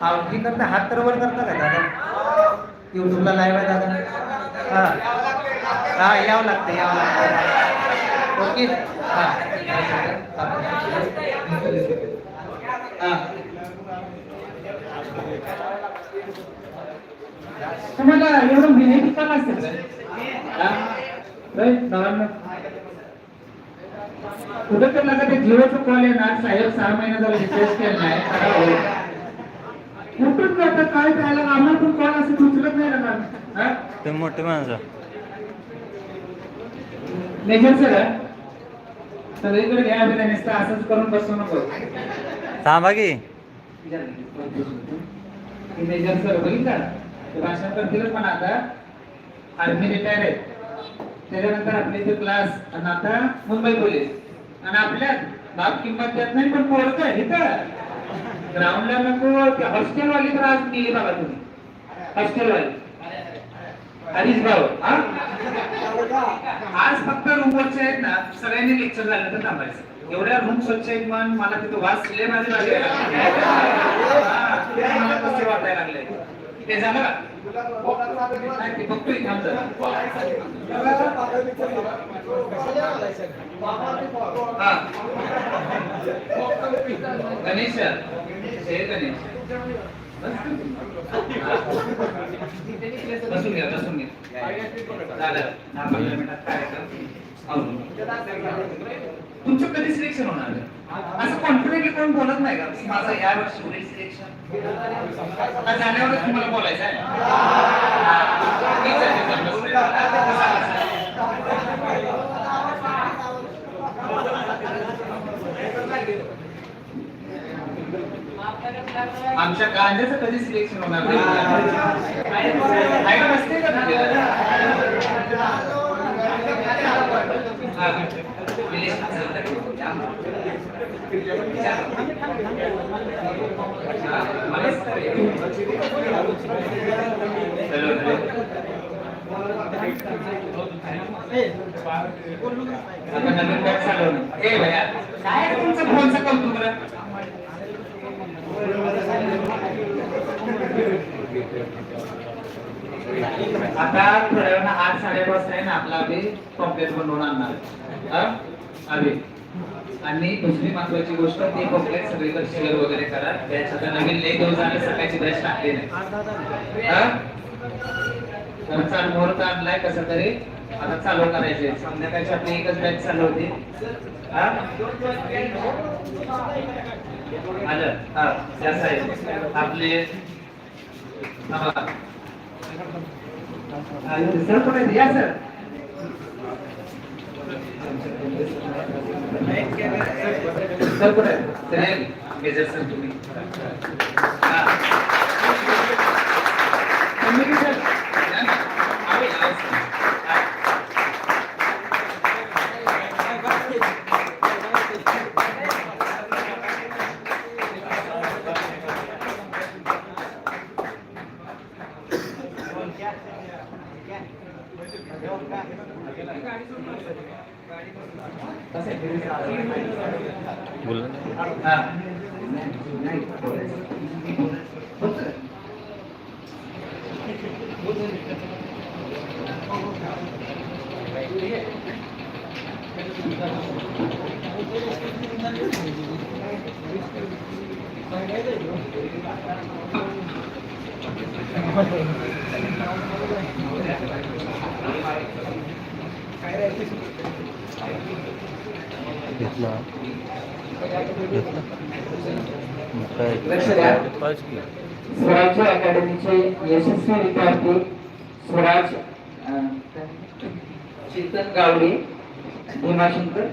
हा हे करता हात तर वर करता का दादा? युट्यूबला लाईव्ह आहे दादा. हा. हा यावं लागतं यावं लागतं. ओके. हां. तुम्हाला एवढं मेहनती का नसेल कुठं तर लागत जिओचं कॉल आहे ना साहेब सहा महिने झाला रिचार्ज केला नाही. करा हो. कुठून जातं काय करायला आम्हाला पण कॉल असं उचलत नाही ना हा? ते मोठे माणसं. मेजर सर सगळीकडे घ्या अभिनय नुसतं असंच करून बसू नको. थांबा की. मेजर सर ते भाषण करतील पण आता आर्मी रिटायर आहेत. त्याच्यानंतर आपले इथे क्लास आणि आता मुंबई पोलीस आणि आपल्यात बाप किंमत देत नाही पण पोरत इथं. ग्राउंडला नको हॉस्टेल वाली तर आज गेली बघा तुम्ही. हॉस्टेल वाली हरीश भाऊ हा? आज फक्त रूमवरचे आहेत ना सगळ्यांनी लेक्चर झालं तर थांबायचं. एवढ्या रूम स्वच्छ आहेत मन मला तिथं वास लय माझे लागले मला कसे वाटायला लागले ते झालं का? बघतोय थांबत गणेश गणेश बसून घ्या बसून घ्या. झालं. दहा पंधरा मिनिटात कार्यक्रम. तुमचं कधी सिलेक्शन होणार? असं कॉन्फिडेंटली कोण बोलत नाही का? माझा या वर्षी होईल सिलेक्शन जाण्यावरच तुम्हाला बोलायचं आहे ठीक आहे, ठीक आहे, बसून. आमच्या गांजाचं कधी सिलेक्शन होणार नाही नवीन बॅग चालवलं. ए भैया, काय तुमचं फोनचं कौतुक? आता थोड्या आठ साडेपाच आहे ना आपला अभि कॉम्प्लेट बनवून आणणार. हा? अभि. आणि दुसरी महत्वाची गोष्ट ते कॉम्प्लेट सगळीकडे शेअर वगैरे करा. त्यात नवीन लेख घेऊन जाणे सकाळची बॅच टाकली नाही. तर चाल मुहूर्त आणलाय कसं तरी. आता चालू करायचे. संध्याकाळची आपली एकच बॅच चालू होती. त्या आपले सर कुठे आहेत? या सर. सर कुठे आहेत? सर मेजर सर तुम्ही हा. Communication. या ना. आवे, आवे सर. हा. बोला हा. घेतला. स्वराज्य अकॅडमीचे यशस्वी विद्यार्थी स्वराज अं, चेतन गावडे. भीमाशंकर?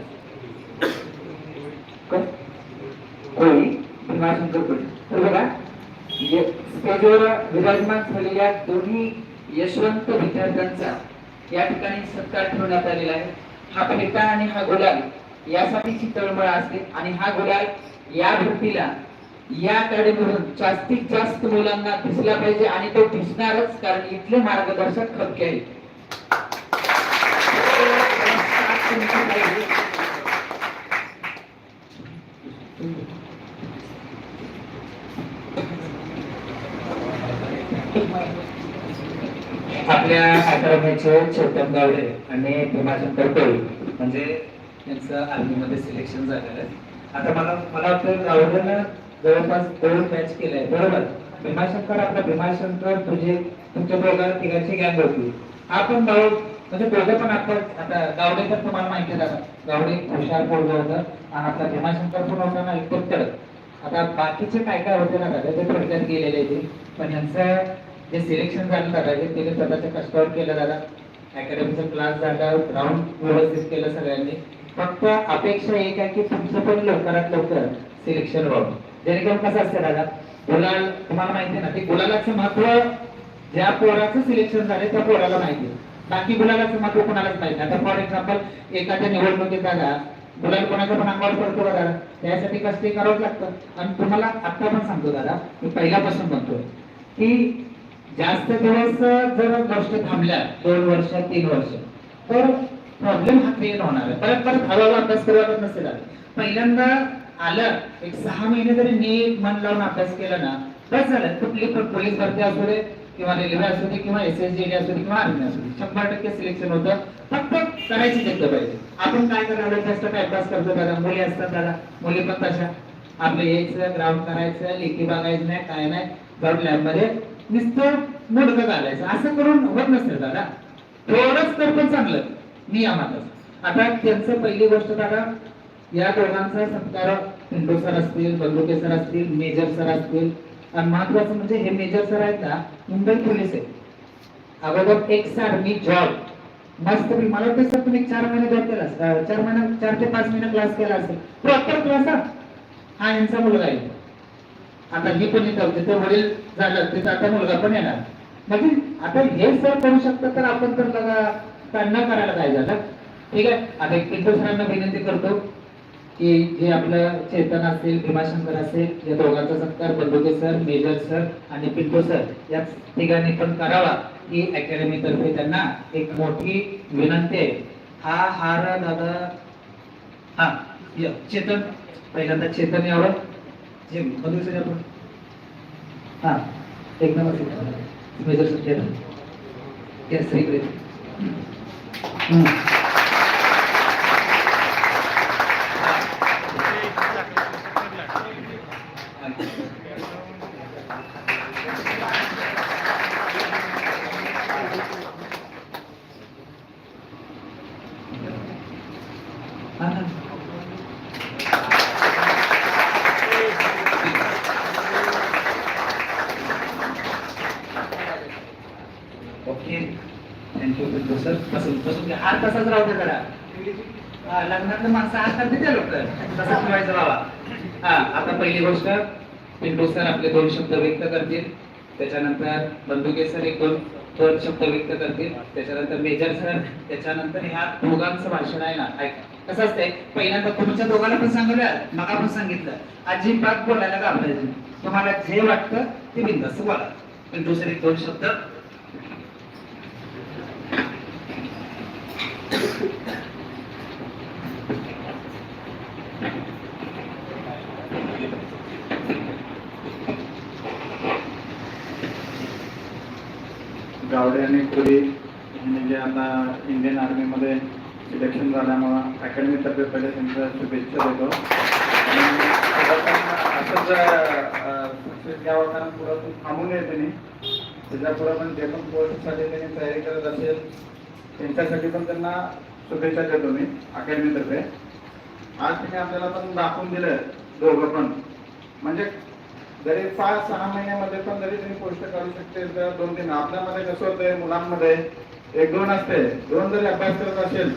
कोळी भीमाशंकर कोळी तर बघा स्टेजवर विराजमान झालेल्या दोन्ही यशवंत विद्यार्थ्यांचा या ठिकाणी सत्कार ठेवण्यात आलेला आहे. हा फेटा आणि हा गुलाल यासाठीची तळमळ असते आणि हा गुलाल या भरतीला या अकॅडमीमधून जास्तीत जास्त मुलांना दिसला पाहिजे आणि तो दिसणारच कारण इथले मार्गदर्शक खपके आहेत. आपल्या अकॅडमीचे चेतन गावडे आणि भीमाशंकर कोळी म्हणजे त्यांचं आर्मीमध्ये सिलेक्शन झालेलं आहे. आता मला मला वाटतं गावडेनं जवळपास दोन मॅच केले बरोबर? भीमाशंकर आपला भीमाशंकर तुझे तुमच्या बरोबर तिघांची गँग होती आपण भाऊ म्हणजे दोघं पण आता आता गावडे तर तुम्हाला माहिती झालं गावडे हुशार पोरग होतं आणि आपला भीमाशंकर पण होता ना एकदम तडक आता बाकीचे काय काय होते ना दादा ते थोडक्यात गेलेले ते पण यांचं जे सिलेक्शन झालं दादा हे त्याने स्वतःच्या कष्टावर केलं दादा. अकॅडमीचा क्लास झाला ग्राउंड व्यवस्थित केलं सगळ्यांनी. फक्त अपेक्षा एक आहे की तुमचं पण लवकरात लवकर सिलेक्शन व्हावं. जेणेकरून कसं असतं दादा गुलाल तुम्हाला माहिती आहे ना ते गुलालाचं महत्त्व ज्या पोराचं सिलेक्शन झालं त्या पोराला माहिती आहे. बाकी गुलालाचं महत्त्व कोणालाच माहिती नाही. आता फॉर एक्झाम्पल एखाद्या निवडणुकीत दादा गुलाल कोणाचा पण अंगावर पडतो का दादा त्यासाठी कष्ट करावंच लागतं. आणि तुम्हाला आता पण सांगतो दादा मी पहिल्यापासून म्हणतोय की जास्त दिवस जर गोष्ट थांबल्या दोन वर्ष तीन वर्ष तर प्रॉब्लेम हा क्रिएट होणार आहे. परत परत हळूहळू अभ्यास करावा नसेल पहिल्यांदा आलं एक सहा महिने जरी नीट मन लावून अभ्यास केला ना बस झालं. कुठली पण पोलीस भरती असू दे किंवा रेल्वे असू दे किंवा एस एस जी असू दे किंवा आर्मी असू दे शंभर टक्के सिलेक्शन होतं. फक्त करायची जिद्द पाहिजे आपण काय करावं जास्त टाइमपास करतो दादा? मुली असतात दादा. मुली पण तशा. आपलं यायचं ग्राउंड करायचं लेखी बघायचं नाही काय नाही. ग्राउंड लॅबमध्ये नुसतं मुडकं घालायचं. असं करून होत नसतं दादा. थोडंच तर पण चांगलं. नियमातच आता त्यांचं पहिली गोष्ट दादा या दोघांचा सत्कार पिंटू सर असतील बंदुके सर असतील मेजर सर असतील आणि महत्वाचं म्हणजे हे मेजर सर आहेत ना मुंबई पोलीस आहे अगोदर एक सर मी जॉब मस्त मी मला वाटतं सर तुम्ही चार महिने जॉब केला चार महिने चार ते पाच महिने क्लास केला असेल. प्रॉपर क्लास हा. यांचा मुलगा आहे. आता ही पण येत होते तर वडील झालं तिथं आता मुलगा पण येणार. म्हणजे आता हे सर करू शकतात तर आपण तर बघा त्यांना करायला काय झालं ठीक आहे? आता एक दुसऱ्यांना विनंती करतो. की जे आपलं चेतन असेल भीमाशंकर असेल या दोघांचा सत्कार बंदुके सर मेजर सर आणि पिंटू सर या ठिकाणी पण करावा ही अकॅडमी तर्फे त्यांना एक मोठी विनंती आहे. हा हार दादा हा चेतन पहिल्यांदा चेतन यावं. जे बंधू सर आपण हा एक number major sir Chetan. Yes इकडे हम्म. हा, हा. ओके थँक्यू बिलकुल सर बसून बसून घ्या. हात तसाच राहू दे जरा हा, माणसं हात करते लोक? तसंच ठेवायचं बाबा. हा आता पहिली गोष्ट पिंटू सर आपले दोन शब्द व्यक्त करतील. त्याच्यानंतर बंदुके सर एक दोन दोन शब्द व्यक्त करतील. त्याच्यानंतर मेजर सर त्याच्यानंतर ह्या दोघांचं भाषण आहे ना ऐक. कसं असतंय? पहिल्यांदा तुमच्या दोघांना पण सांगलं मग आपण सांगितलं. अजिबात बोलायला घाबरायचं नाही. तुम्हाला जे वाटतं ते बिंदास्त बोला. पिंटू सर एक दोन शब्द गावडे अनेक कोळी म्हणजे आता इंडियन आर्मीमध्ये सिलेक्शन झाल्यामुळं अकॅडमीतर्फे पहिले त्यांच्या शुभेच्छा देतो. असंच सक्सेस घ्यावं कारण पुढं थांबून येते त्यांनी. त्याच्या पुढं पण जे पण पोस्टसाठी त्यांनी तयारी करत असेल त्यांच्यासाठी पण त्यांना शुभेच्छा देतो मी अकॅडमीतर्फे आज त्यांनी आपल्याला पण दाखवून दिलं दोघं पण. म्हणजे जरी पाच सहा महिन्यामध्ये पण जरी तुम्ही पोस्ट करू शकते तर दोन तीन आपल्यामध्ये कसं होतंय मुलांमध्ये एक दोन असते. दोन जरी अभ्यास करत असेल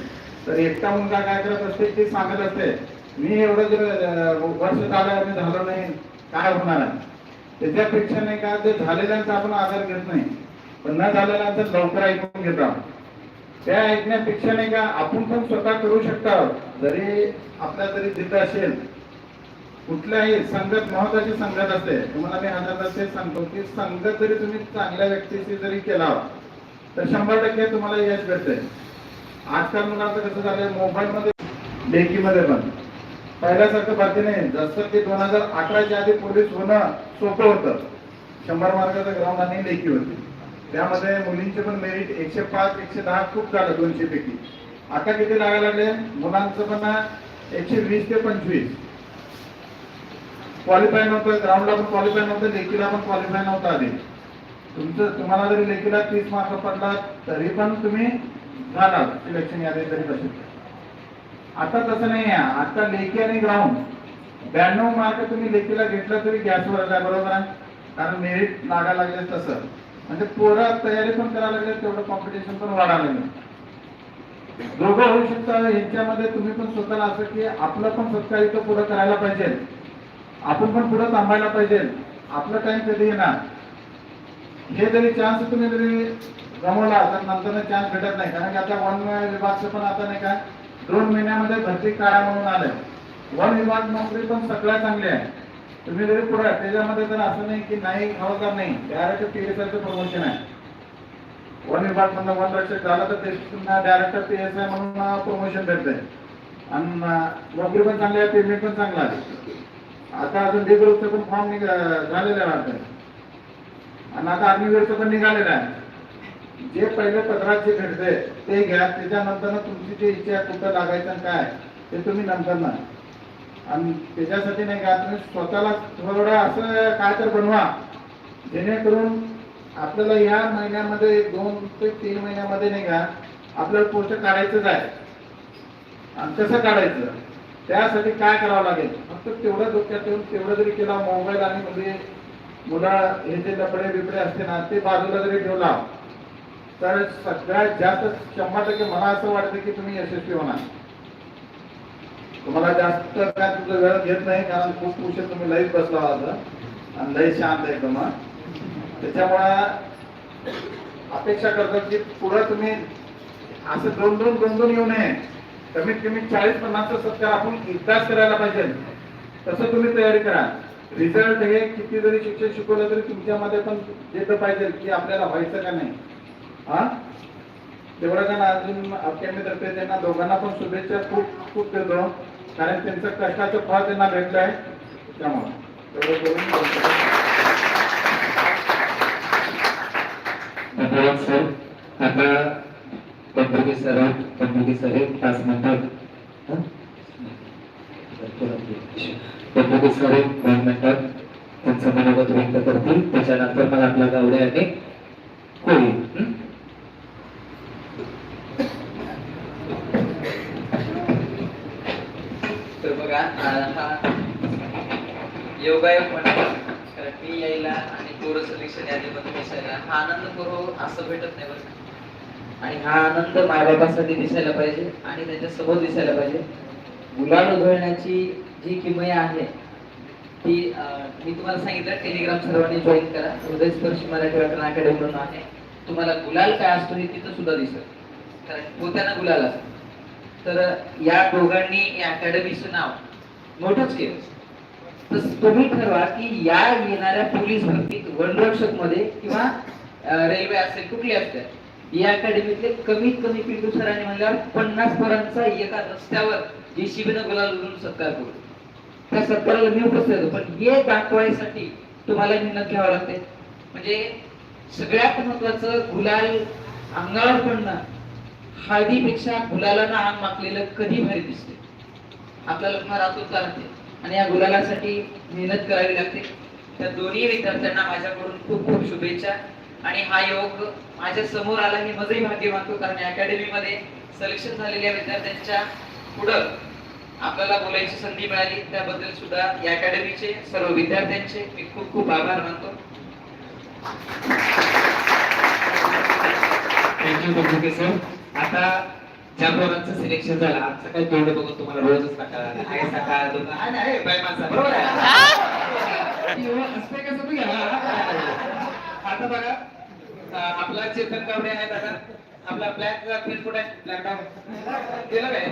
तर एकटा मुलगा काय करत असते ती सांगत असते मी एवढं जर वर्ष झालं मी झालो नाही काय होणार आहे? त्याच्यापेक्षा नाही का जे झालेल्यांचा आपण आधार घेत नाही पण न झालेल्यांचं लवकर ऐकून घेतो. त्या ऐकण्यापेक्षा नाही का आपण पण स्वतः करू शकता. जरी आपल्या जरी जिद्द असेल कुठल्याही संगत महत्वाची संगत असते तुम्हाला मी हजार असते सांगतो की संगत जरी तुम्ही चांगल्या व्यक्तीशी जरी केला तर शंभर टक्के तुम्हाला यश भेटते आजकाल मुलांचं कसं झालंय मोबाईल मध्ये पण. पहिल्यासारखं बाकी नाही जसं की दोन हजार अठराच्या आधी पोलीस होणं सोपं होतं. शंभर मार्काचा ग्राउंड आणि लेखी होती. त्यामध्ये मुलींचे पण मेरिट एकशे पाच एकशे दहा खूप झालं दोनशे पैकी आता किती लागायला लागले? मुलांचं पण एकशे वीस ते पंचवीस. क्वालिफाय नव्हतं ग्राउंडला पण क्वालिफाय नव्हतं लेखीला पण क्वालिफाय नव्हतं आधी. तुमचं तुम्हाला जरी लेखीला तीस मार्क पडला तरी पण तुम्ही झाला सिलेक्शन यादी तरी तसेच आता तसं नाही आहे. आता लेखी आणि ग्राउंड ब्याण्णव मार्क तुम्ही लेखीला घेतला तरी गॅसवर आहे बरोबर आहे? कारण मेरिट लागायला लागले तसं. म्हणजे पोरं तयारी पण करायला लागले तेवढं कॉम्पिटिशन पण वाढायला लागलं दोघं होऊ शकतं ह्याच्यामध्ये तुम्ही पण स्वतःला असं की आपलं पण स्वतः इथं पुढं करायला पाहिजे. आपण पण पुढे थांबायला पाहिजे. आपला टाइम कधी येणार? हे जरी चान्स तुम्ही जरी गमवला तर नंतर चान्स भेटत नाही. कारण की आता वन विभागचं पण आता नाही का दोन महिन्यामध्ये भरती काळा म्हणून आलंय. वन विभाग नोकरी पण सगळ्या चांगल्या आहे. तुम्ही जरी पुढे त्याच्यामध्ये तर असं नाही की नाही खबरदार नाही डायरेक्टर पी एस आयचं प्रमोशन आहे. वन विभाग मधनं वन रक्षक झालं तर ते पुन्हा डायरेक्टर पी एस आय म्हणून प्रमोशन भेटतंय. आणि नोकरी पण चांगली आहे पेमेंट पण चांगला आहे. आता अजून डी पण फॉर्म झालेलं आहे वाटतं आणि आता अग्निवीरचं पण निघालेलं आहे. जे पहिले पत्रात जे भेटते ते घ्या. त्याच्यानंतर तुमची जे इच्छा आहे कुठं लागायचं आणि काय ते तुम्ही नंतर ना. आणि त्याच्यासाठी नाही का तुम्ही स्वतःला थोडं असं काय तर बनवा. जेणेकरून आपल्याला या महिन्यामध्ये दोन ते तीन महिन्यामध्ये नाही का आपल्याला पोस्ट काढायचंच आहे. आणि कसं काढायचं? त्यासाठी काय करावं लागेल? फक्त तेवढं डोक्यात ठेवून तेवढं जरी केला मोबाईल आणि म्हणजे मुलं हे जे लपडे बिपडे असते ना ते बाजूला जरी ठेवला तर सगळ्यात जास्त शंभर टक्के मला असं वाटतं की तुम्ही यशस्वी होणार. तुम्हाला जास्त काय तुमचं वेळ घेत नाही कारण खूप उशीर तुम्ही लईच बसला होता आणि लई शांत आहे एकदम त्याच्यामुळे अपेक्षा करतो की पुढे तुम्ही असं दोन दोन दोन दोन येऊ नये. कमीत कमी चाळीस पन्नासचा सत्कार आपण एकदाच करायला पाहिजे. तसं तुम्ही तयारी करा. रिझल्ट हे किती जरी शिक्षण शिकवलं तरी तुमच्यामध्ये पण येतं पाहिजे की आपल्याला व्हायचं का नाही. हा? तेवढं जण अजून अकॅडमीतर्फे त्यांना दोघांना पण शुभेच्छा. खूप खूप देतो. कारण त्यांचं कष्टाचं फळ त्यांना भेटलं त्यामुळे. त्यामुळं धन्यवाद सर. आता पंढरी सर पंढरी सर तास म्हणतात मिनिटात पंढरी सर एक दोन मिनिटात त्यांचं मनोगत व्यक्त करतील. त्याच्यानंतर मग आपला गावडे आणि कोळी. तर बघा हा योगायोग म्हणतात कारण मी यायला आणि पोरं सिलेक्शन यादीमध्ये मिसायला हा आनंद करू असं भेटत नाही बरं आणि हा आनंद मायबापासाठी दिसायला पाहिजे आणि त्यांच्यासमोर दिसायला पाहिजे. गुलाल उधळण्याची जी किमया आहे ती मी तुम्हाला सांगितलं टेलिग्राम सर्वांनी जॉईन करा. हृदयस्पर्शी मराठी वाटण अकॅडमी म्हणून आहे. तुम्हाला गुलाल काय असतो हे तिथं सुद्धा दिसत कारण पोत्यानं गुलाल असतो. तर या दोघांनी या अकॅडमीचं नाव मोठंच केलं. तर तुम्ही ठरवा की या येणाऱ्या पोलीस भरतीत वनरक्षकमध्ये किंवा रेल्वे असेल कुठली असते. या अकॅडमीतले कमीत कमी पिंटू सरांनी म्हणल्यावर पन्नास पोरांचा एका रस्त्यावर जेसीबीनं गुलाल उडून सत्कार करू. त्या सत्काराला मी उपस्थित होतो पण हे दाखवायसाठी तुम्हाला मेहनत घ्यावं लागते. म्हणजे सगळ्यात महत्वाचं गुलाल अंगावर पडणं हळदीपेक्षा गुलालानं अंग माखलेलं कधी भारी दिसते. आपल्याला फार आतुरता राहते आणि या गुलालासाठी मेहनत करावी लागते. त्या दोन्ही विद्यार्थ्यांना माझ्याकडून खूप खूप शुभेच्छा. आणि हा योग माझ्यासमोर आला हे माझंही भाग्य मानतो कारण अकॅडमी मध्ये सिलेक्शन झालेल्या विद्यार्थ्यांच्या पुढं आपल्याला बोलायची संधी मिळाली. त्याबद्दल सुद्धा या अकॅडमीचे सर्व विद्यार्थ्यांचे मी खूप खूप आभार मानतो. थँक्यू सर आता ज्या पोरांचं सिलेक्शन झालं आमचं काय तोंड बघून तुम्हाला रोजच सकाळ आहे सकाळ बरोबर आहे. कसं तू घ्या आता बघा आपला चेतन गावडे आहे दादा. आपला ब्लॅक फिल्ड कुठे आहे? ब्लॅक डाऊन गेलं काय?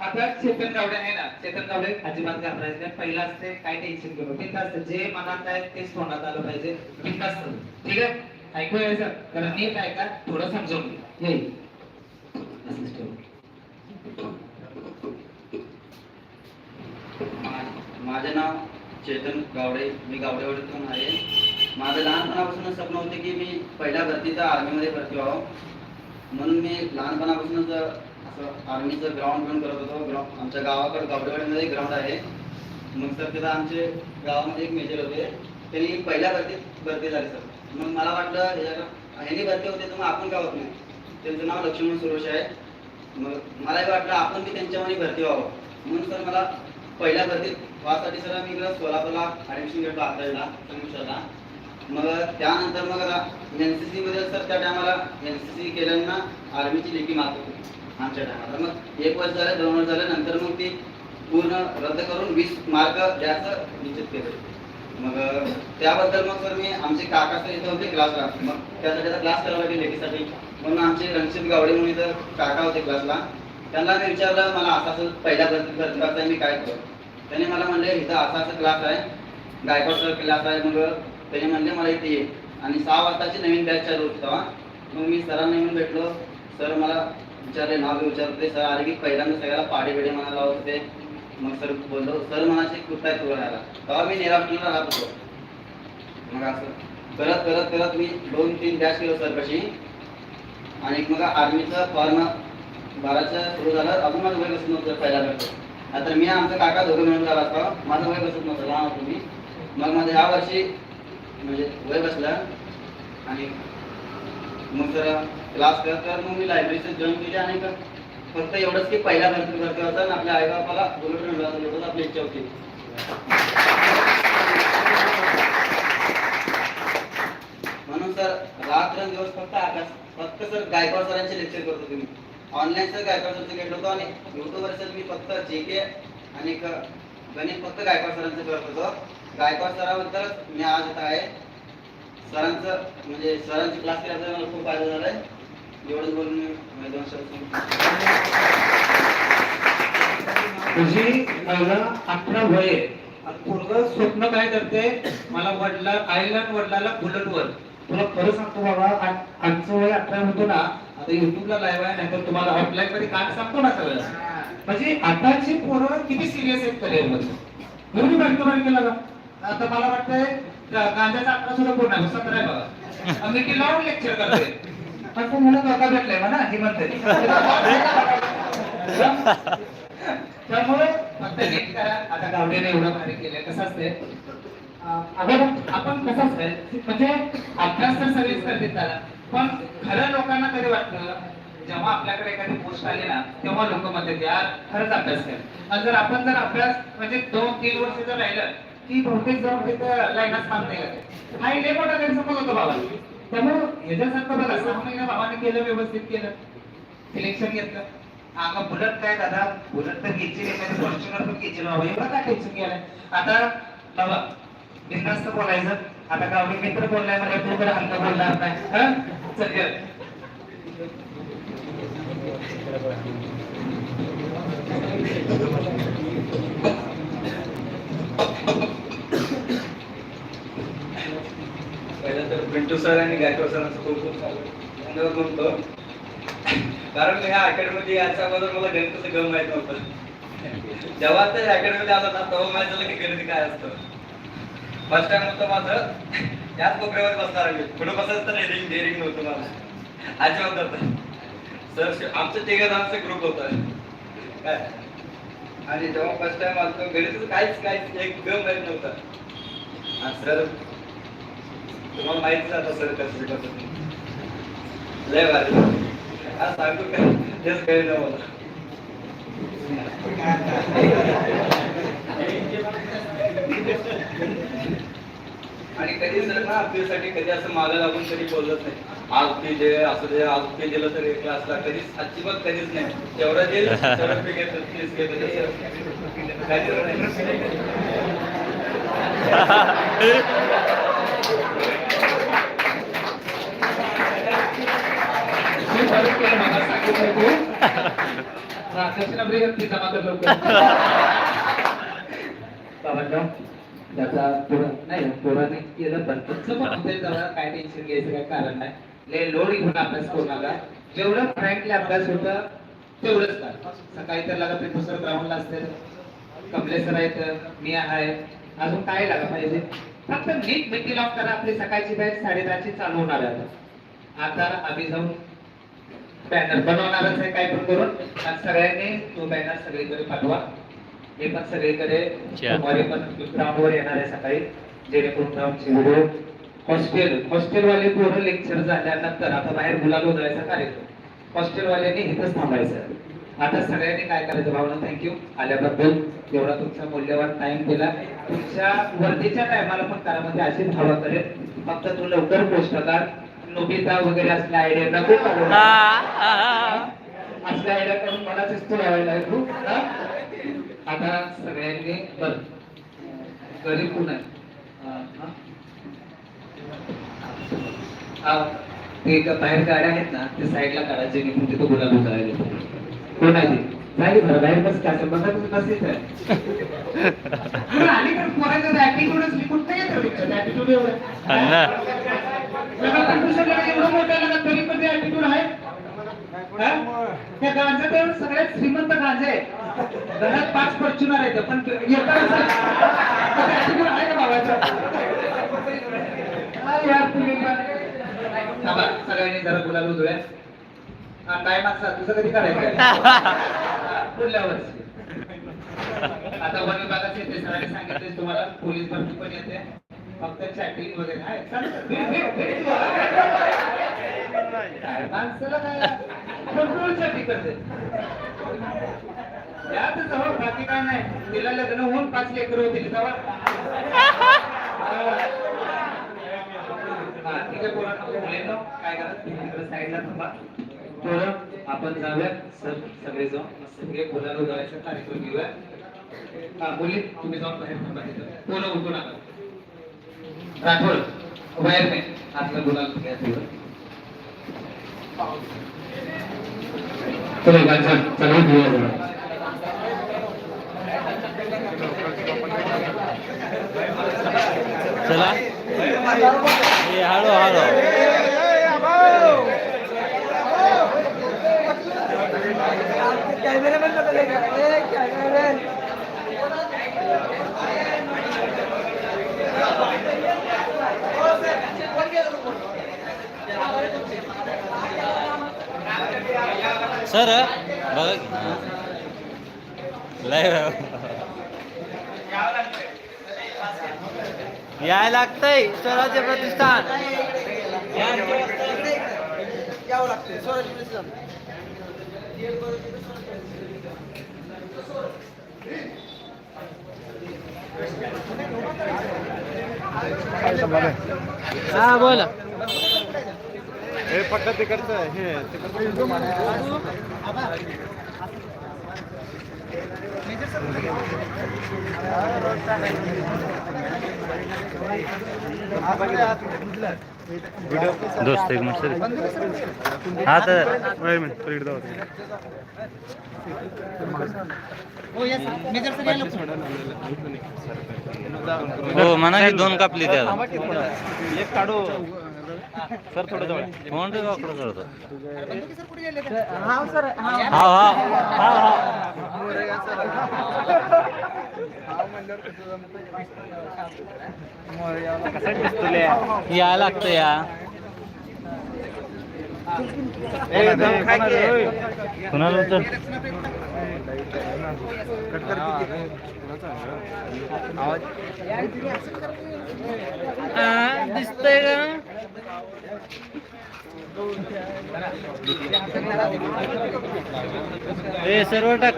आता चेतन गावडे आहे ना. चेतन गावडे अजिबात घाबरायचं नाही पहिला असते काय टेन्शन करू? घेऊ बिनधास्त जे मनात आहे तेच तोंडात आलं पाहिजे. बिनधास्त ठीक आहे? ऐकू यायचं कारण नीट ऐका थोडं समजून घ्या. येईल माझे नाव चेतन गावडे मी गावडेवाडीतून आहे. माझं लहानपणापासूनच स्वप्न होते की मी पहिल्या भरतीचा आर्मीमध्ये भरती व्हावं. म्हणून मी लहानपणापासूनच असं आर्मीचं ग्राउंड पण करत होतो. ग्राउंड आमच्या गावाकडे गावडेवाडीमध्ये ग्राउंड आहे. मग सर तिथं आमचे गावामध्ये एक मेजर होते. त्यांनी पहिल्या भरतीत भरती झाली सर. मग मला वाटलं ह्यानी भरती होते तर मग आपण का होत नाही? त्यांचं नाव लक्ष्मण सुरोश आहे. मग मलाही वाटलं आपण बी त्यांच्यामध्ये भरती व्हावं. म्हणून सर मला पहिल्या भरतीत व्हासाठी सर मी इकडं सोलापूरला ॲडमिशन घेतलं अकरावीला संयुक्तला मग त्यानंतर मग एन सी सीमध्ये सर त्या टायमाला एन सी सी केल्यांना आर्मीची लेखी मार्क होती आमच्या टायमाला मग एक वर्ष झालं दोन वर्ष झालं नंतर मग ती पूर्ण रद्द करून वीस मार्क द्यायचं निश्चित केलं. मग त्याबद्दल मग सर मी आमचे काका सर इथं होते क्लासला मग त्यासाठी आता क्लास करावा लागेल लेखीसाठी. म्हणून आमचे रणजित गावडे म्हणून इथं काका होते क्लासला त्यांना मी विचारलं मला असा असं पहिल्या भरती मी काय करू? त्याने मला म्हणले इथं असा असा क्लास आहे गायकवाड सर क्लास आहे मग त्याने म्हणले मला इथे ये. आणि सहा वाजताची नवीन बॅच चालू होती तेव्हा. मग मी सरांना येऊन भेटलो. सर मला विचारले नाव बी होते सर आले की पहिल्यांदा सगळ्याला पाडे बिडे म्हणायला लावत होते. मग सर बोललो सर म्हणाचे कुठं आहे तुला राहायला तेव्हा मी निराशला राहत होतो. मग असं. करत करत करत मी दोन तीन बॅच केलो सर कशी आणि मग आर्मीचं फॉर्म बाराचं सुरू झालं. अजून माझं वय बसत नव्हतं पहिला भेटतो आता मी आमचा काका दोघं मिळून झाला असता. माझं वय बसत नव्हतं लहान होतो मी. मग माझ्या ह्या वर्षी म्हणजे वय बसला आणि मग जरा क्लास करत करत मग मी लायब्ररीचं जॉईन केली आणि फक्त एवढंच की पहिला भरती भरती होता आणि आपल्या आईबापाला बोलत मिळालं एवढंच आपली इच्छा होती. म्हणून सर रात्र दिवस फक्त आकाश फक्त सर गायकवाड सरांचे लेक्चर करत होते मी. ऑनलाईन सर गायकवाड सरचं घेतलं होतं आणि युट्यूबवर सर मी फक्त जे के आणि गणित फक्त गायकवाड सरांचं करत होतो. गायकवाड सराबद्दलच मी आज इथं आहे. सरांचं म्हणजे सरांची क्लास केल्याचा मला खूप फायदा झालाय. एवढंच बोलून मी माझे दोन शब्द. तुझी अठरा वय पोरगं स्वप्न काय करते? मला वडला आईला वडिलाला बुलेटवर तुला खरं सांगतो बाबा आमचं वय अठरा होतो ना आता युट्यूबला लाईव्ह आहे नाहीतर तुम्हाला ऑफलाईन मध्ये काम सांगतो ना सगळं. म्हणजे आताची पोरं किती सिरियस आहेत करिअरमध्ये? बारकी बारकी लागा आता मला वाटतंय कांद्याचा गांजाचा सुद्धा पूर्ण आहे. सतरा आहे बघा. मी मी लावून लेक्चर करते पण तू मुलं धोका भेटलाय म्हणा हे म्हणते त्यामुळे फक्त नीट करा. आता गावडेने एवढं भारी केलंय. कसं असते अगर आपण कसं असतंय? म्हणजे अभ्यास तर सर्विस कर त्याला. पण खरं लोकांना कधी वाटतं जेव्हा आपल्याकडे एखादी पोस्ट आली ना तेव्हा लोक म्हणतात यार खरंच अभ्यास कर. आणि जर आपण जर अभ्यास म्हणजे दोन तीन वर्ष जर राहिलं की बहुतेक जण तिथं लाईनात मानते. का हा एक लय मोठा गैरसमज होतो बाबा. त्यामुळे ह्याच्यासारखं बघा सहा महिने बाबाने केलं व्यवस्थित केलं. सिलेक्शन घेतलं. अगं बुलट काय दादा? बुलट तर घ्यायची नाही फॉर्च्युनर पण घ्यायची बाबा एवढं काय टेन्शन गेलंय आता बाबा बिंदास्त बोलायचं. आता गावडी मित्र बोललाय मला तू तर हलका बोलणार नाही हं? चल ये. पहिलं तर पिंटू सर आणि गायकवाड सरांचं खूप खूप धन्यवाद म्हणतो कारण मी ह्या अकॅडमीमध्ये याच्या अगोदर मला गणिताचं गम माहीत नव्हतं. जेव्हा ते अकॅडमीमध्ये आलं ना तेव्हा माहीत झालं की गणित काय असतं. फर्स्ट टाइम होतं माझं. त्याच कोपऱ्यावर बसणार मी पुढे बसायचं तर रिंग डेअरिंग नव्हतं मला. अजिबात होतं सर आमचं तिघांचा ग्रुप होता. काय? आणि जेव्हा फर्स्ट टाइम आलो गणिताचं काहीच काहीच एक गम माहीत नव्हता. सर तुम्हाला माहितीच आता सर कसं कसं लय भारी. आज सांगतो काय तेच काही नाही मला आणि कधी सर ना आपल्यासाठी कधी असं मागं लागून कधी बोलत नाही. आज ते जे असं जे आज ते गेलं तर एक क्लासला कधीच अजिबात कधीच नाही. तेवढं जे तेवढं फी घेतो. फीस घेतो. कधीच नाही. बाबांनो त्याचा नाही पुराने केलं पण काय टेन्शन घ्यायचं काय कारण नाही लय लोड घेऊन अभ्यास करून आला जेवढं फ्रँकली अभ्यास होतं तेवढंच कर सकाळी तर लागा प्रिन्सिपल ग्राउंडला असते कमलेश्वर आहेत मी आहे अजून काय लागा पाहिजे फक्त नीट मिठी लावून करा आपली सकाळची बॅच साडेदहाची चालू होणार आहे आता आम्ही जाऊन बॅनर बनवणारच आहे काय पण करून. आणि सगळ्यांनी तो बॅनर सगळीकडे पाठवा. हे पण सगळीकडे. सोमवारी पण ग्राउंडवर येणार आहे सकाळी जेणेकरून ग्राउंडची व्हिडिओ हॉस्टेल हॉस्टेलवाले पोरं लेक्चर झाल्यानंतर आता बाहेर गुलाब उधळायचा कार्यक्रम. हॉस्टेलवाल्यांनी इथंच थांबायचं. आता सगळ्यांनी काय करायचं भावना? थँक्यू आल्याबद्दल एवढा तुमचा मूल्यवान टाइम दिला तुमच्या वर्दीच्या टायमाला पण करा म्हणजे अशी भावा करेल. फक्त तू लवकर पोस्ट कर नोबिता वगैरे असल्या आयडिया नको काढू. असल्या आयडिया करून मला दिसतो लावायला हा? आता सगळ्यांनी बर. घरी कोण आहे? ते एक बाहेर गाड्या आहेत ना ते साईडला काढा जेणेकरून तिथं गुलाब उधळायला कोण आहे जाईल बरं बाहेर बस काय बघा तुम्ही नसेल आणि पण पोराचं ऍटिट्यूडच निघून नाही येत रे, ऍटिट्यूड एवढं. मोठं लगा तरी पण ते ऍटिट्यूड आहे. हा? त्या गांजा तर सगळ्यात श्रीमंत गांजा आहे. घरात पाच फॉर्च्युनर आहेत पण एका ऍटिट्यूड आहे का बाबाचा? यार तुम्ही सगळ्यांनी जरा गुलाल उधळ्या हा काय मागचा तुझं कधी करायचं पुढल्या वर्षी. आता वन विभागाचे ते सरांनी सांगितले तुम्हाला पोलीस भरती पण येते. फक्त चॅटिंग वगैरे. माणसाला काय? कंट्रोलसाठी करते. जवळ बाकी काय नाही. तिला लग्न होऊन पाच लेकर होतील मुलींनो, काय करा? तुम्ही तिकडे साईडला थांबा. तर आपण जाऊया सर सगळे जाऊन सगळे बोलायला जायचा कार्यक्रम घेऊया. हा मुली तुम्ही जाऊन बाहेर थांबा तिथं. पोरं उठू राठोड बाहेर नाही. आतला बोलायला घ्या थोडं चला घेऊया जरा. चला. ए हळू हळू. सर बघा की. हा. लय याय लागतंय स्वराज्य प्रतिष्ठान. यावं लागते स्वराज्य हा बोला. हे पट्टा तिकडचं हे तिकडचं दोस्त एक मिनिट सर. हा तर हो यस मेजर सर हो म्हणा दोन कापली त्याला. एक काढू. सर थोडं जवळ. कोण रे वाकडं करतो हा सर हा. हा हा हा कसं दिसतोय या लागतं या. कुणाला दिसतंय का ए सर्व टाक.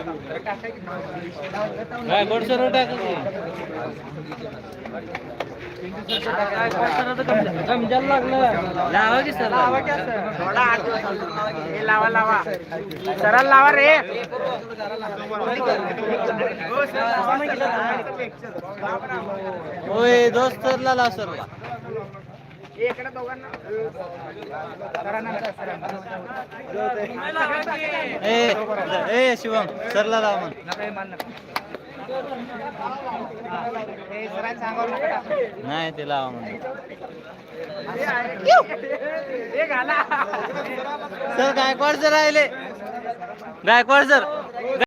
काय गोड सर्व टाक. कमजायला लागलं लावा की सर लावा की लावा लावा सराला लावा रे होय दोस्त सरला लाव सरला ए ए शिवम सरला लावा म्हण नाही ते लावा सर गायकवाड सर राहिले. गायकवाड सर.